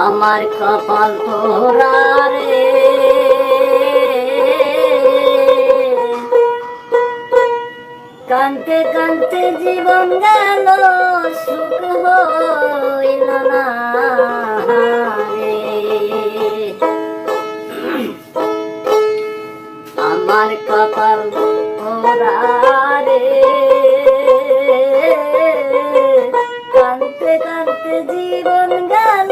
আমার কপাল তোরা কানতে কানতে জীবন গেল, সুখ হইল না আমার কপাল কানতে কানতে জীবন গেল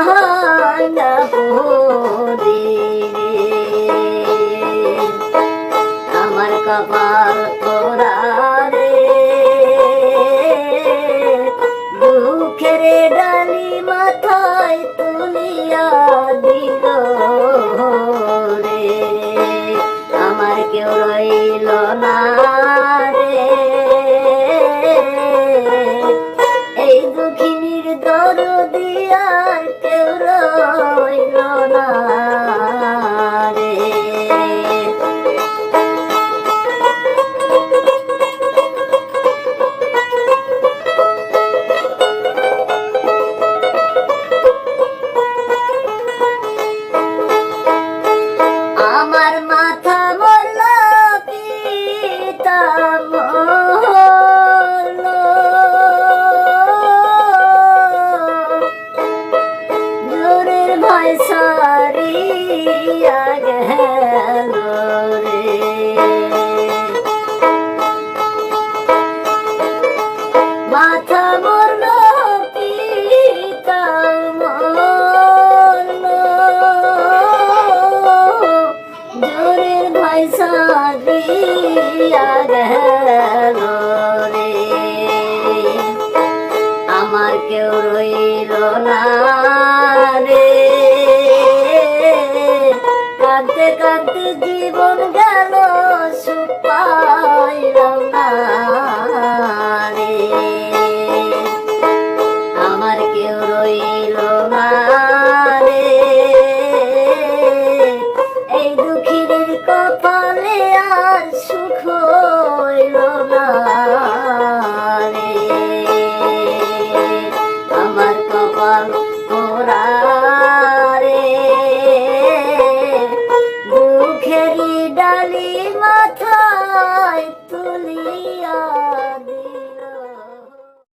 ভাঙা পড়ি আমার কপাল তোরা রে দুঃখের মাথায় তুলিয়া দিল রে আমার কেউ রইল না। আমার কেউ রইল না। কপালে আর সুখ হইল না আমার কপাল পোড়া রে। দুঃখেরই ডালি মাথায় তুলিয়া